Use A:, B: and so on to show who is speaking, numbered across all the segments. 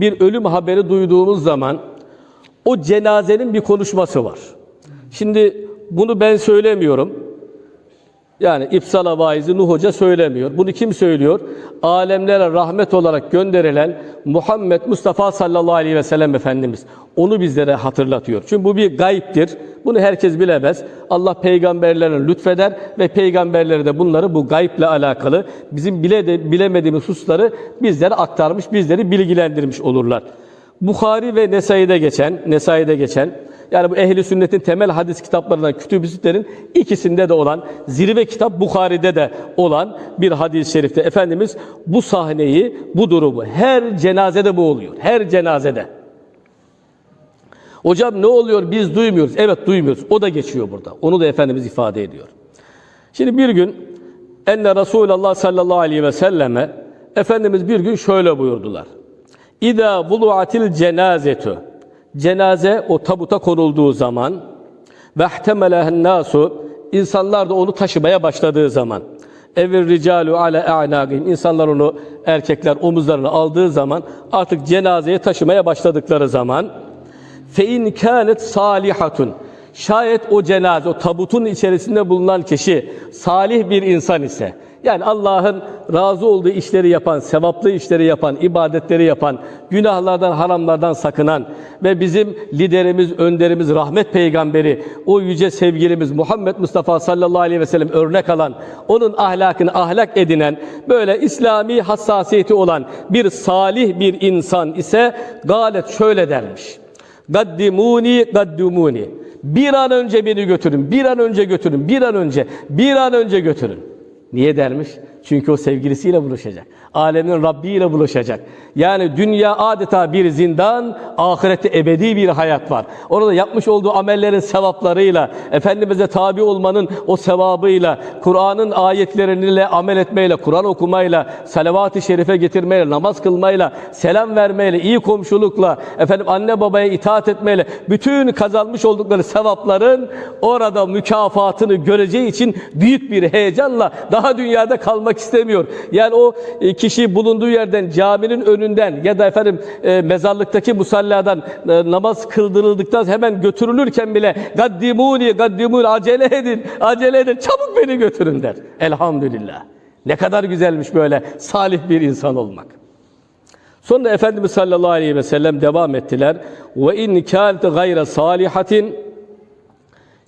A: bir ölüm haberi duyduğumuz zaman o cenazenin bir konuşması var. Şimdi bunu ben söylemiyorum. Yani İpsala vaizi Nuh Hoca söylemiyor. Bunu kim söylüyor? Alemlere rahmet olarak gönderilen Muhammed Mustafa sallallahu aleyhi ve sellem Efendimiz. Onu bizlere hatırlatıyor. Çünkü bu bir gayiptir. Bunu herkes bilemez. Allah peygamberlerine lütfeder ve peygamberleri de bunları bu gayple alakalı bizim bile de bilemediğimiz hususları bizlere aktarmış, bizleri bilgilendirmiş olurlar. Bukhari ve Nesai'de geçen, Nesai'de geçen yani bu ehli sünnetin temel hadis kitaplarından kütüb-i sittenin ikisinde de olan zirve kitap Bukhari'de de olan bir hadis-i şerifte Efendimiz bu sahneyi, bu durumu her cenazede bu oluyor. Her cenazede. Hocam ne oluyor biz duymuyoruz. Evet duymuyoruz. O da geçiyor burada. Onu da Efendimiz ifade ediyor. Şimdi bir gün enne Resulullah sallallahu aleyhi ve selleme Efendimiz bir gün şöyle buyurdular. İza buluatil cenazetu cenaze o tabuta konulduğu zaman ve ihtemelehen nasu insanlar da onu taşımaya başladığı zaman evir ricalu ala a'naqihim insanlar onu erkekler omuzlarına aldığı zaman artık cenazeye taşımaya başladıkları zaman fe in kânet salihatun şayet o cenaze o tabutun içerisinde bulunan kişi salih bir insan ise yani Allah'ın razı olduğu işleri yapan, sevaplı işleri yapan, ibadetleri yapan, günahlardan, haramlardan sakınan ve bizim liderimiz, önderimiz, rahmet peygamberi, o yüce sevgilimiz Muhammed Mustafa sallallahu aleyhi ve sellem örnek alan, onun ahlakını ahlak edinen, böyle İslami hassasiyeti olan bir salih bir insan ise galet şöyle dermiş. Gaddimuni, gaddumuni. Bir an önce beni götürün, bir an önce götürün, bir an önce, bir an önce götürün. Niye dermiş? Çünkü o sevgilisiyle buluşacak. Alemin Rabbi ile buluşacak. Yani dünya adeta bir zindan, ahirette ebedi bir hayat var. Orada yapmış olduğu amellerin sevaplarıyla, Efendimiz'e tabi olmanın o sevabıyla, Kur'an'ın ayetleriyle amel etmeyle, Kur'an okumayla, salavat-ı şerife getirmeyle, namaz kılmayla, selam vermeyle, iyi komşulukla, efendim anne babaya itaat etmeyle, bütün kazanmış oldukları sevapların orada mükafatını göreceği için büyük bir heyecanla daha dünyada kalmak istemiyor. Yani o e, kişi bulunduğu yerden caminin önünden ya da efendim e, mezarlıktaki musalladan e, namaz kıldırıldıktan hemen götürülürken bile gaddimuni gaddimuni acele edin acele edin çabuk beni götürün der. Elhamdülillah. Ne kadar güzelmiş böyle salih bir insan olmak. Sonra Efendimiz sallallahu aleyhi ve sellem devam ettiler. Ve in kânet gayre salihatin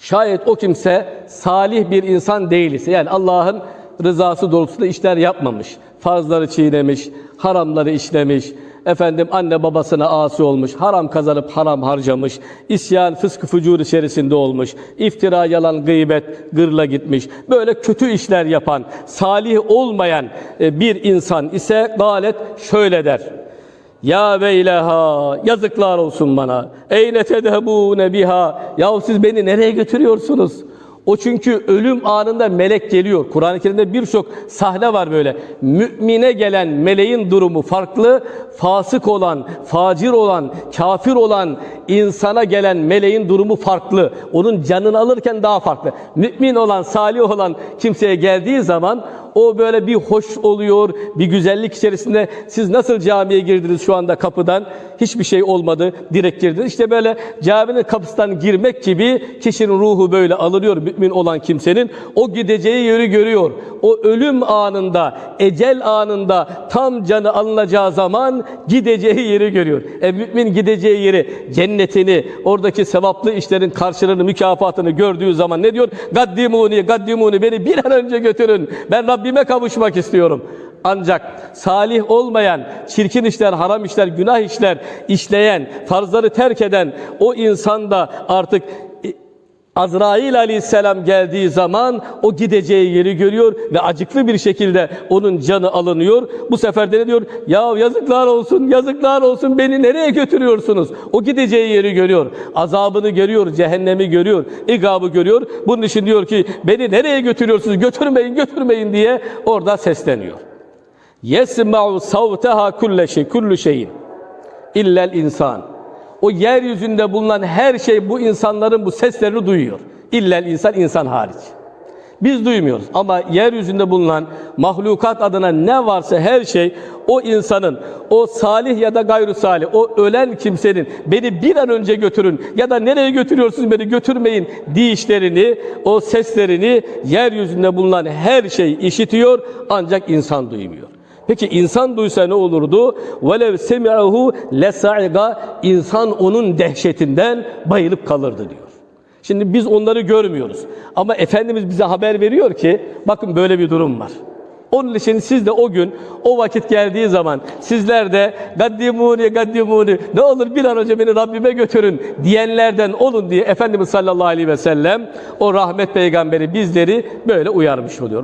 A: Şayet o kimse salih bir insan değil ise yani Allah'ın rızası doğrultusunda işler yapmamış, farzları çiğnemiş, haramları işlemiş, efendim anne babasına asi olmuş, haram kazanıp haram harcamış, isyan, fıskı fücur içerisinde olmuş, iftira, yalan, gıybet, gırla gitmiş, böyle kötü işler yapan, salih olmayan e, bir insan ise galet şöyle der. Ya veyleha yazıklar olsun bana. Eyne tedhebune biha. Yahu siz beni nereye götürüyorsunuz? O çünkü ölüm anında melek geliyor. Kur'an-ı Kerim'de birçok sahne var böyle. Mümine gelen meleğin durumu farklı. Fasık olan, facir olan, kafir olan insana gelen meleğin durumu farklı. Onun canını alırken daha farklı. Mümin olan, salih olan kimseye geldiği zaman o böyle bir hoş oluyor, bir güzellik içerisinde. Siz nasıl camiye girdiniz şu anda kapıdan? Hiçbir şey olmadı, direkt girdiniz. İşte böyle caminin kapısından girmek gibi kişinin ruhu böyle alınıyor mümin olan kimsenin. O gideceği yeri görüyor. O ölüm anında, ecel anında tam canı alınacağı zaman gideceği yeri görüyor. E mümin gideceği yeri, cennetini, oradaki sevaplı işlerin karşılığını, mükafatını gördüğü zaman ne diyor? Gaddimuni, gaddimuni beni bir an önce götürün. Ben Rabbime kavuşmak istiyorum. Ancak salih olmayan, çirkin işler, haram işler, günah işler işleyen, farzları terk eden o insan da artık Azrail aleyhisselam geldiği zaman o gideceği yeri görüyor ve acıklı bir şekilde onun canı alınıyor. Bu sefer de ne diyor? Ya yazıklar olsun, yazıklar olsun beni nereye götürüyorsunuz? O gideceği yeri görüyor. Azabını görüyor, cehennemi görüyor, igabı görüyor. Bunun için diyor ki beni nereye götürüyorsunuz? Götürmeyin, götürmeyin diye orada sesleniyor. Yesma'u savteha kulle şey, kullu şeyin. İllel insan. O yeryüzünde bulunan her şey bu insanların bu seslerini duyuyor. İllel insan, insan hariç. Biz duymuyoruz ama yeryüzünde bulunan mahlukat adına ne varsa her şey o insanın, o salih ya da gayrı salih, o ölen kimsenin beni bir an önce götürün ya da nereye götürüyorsunuz beni götürmeyin deyişlerini, o seslerini yeryüzünde bulunan her şey işitiyor ancak insan duymuyor. Peki insan duysa ne olurdu? Velev semi'ahu lesaiga insan onun dehşetinden bayılıp kalırdı diyor. Şimdi biz onları görmüyoruz. Ama Efendimiz bize haber veriyor ki bakın böyle bir durum var. Onun için siz de o gün o vakit geldiği zaman sizler de gaddimuni gaddimuni ne olur bir an önce beni Rabbime götürün diyenlerden olun diye Efendimiz sallallahu aleyhi ve sellem o rahmet peygamberi bizleri böyle uyarmış oluyor.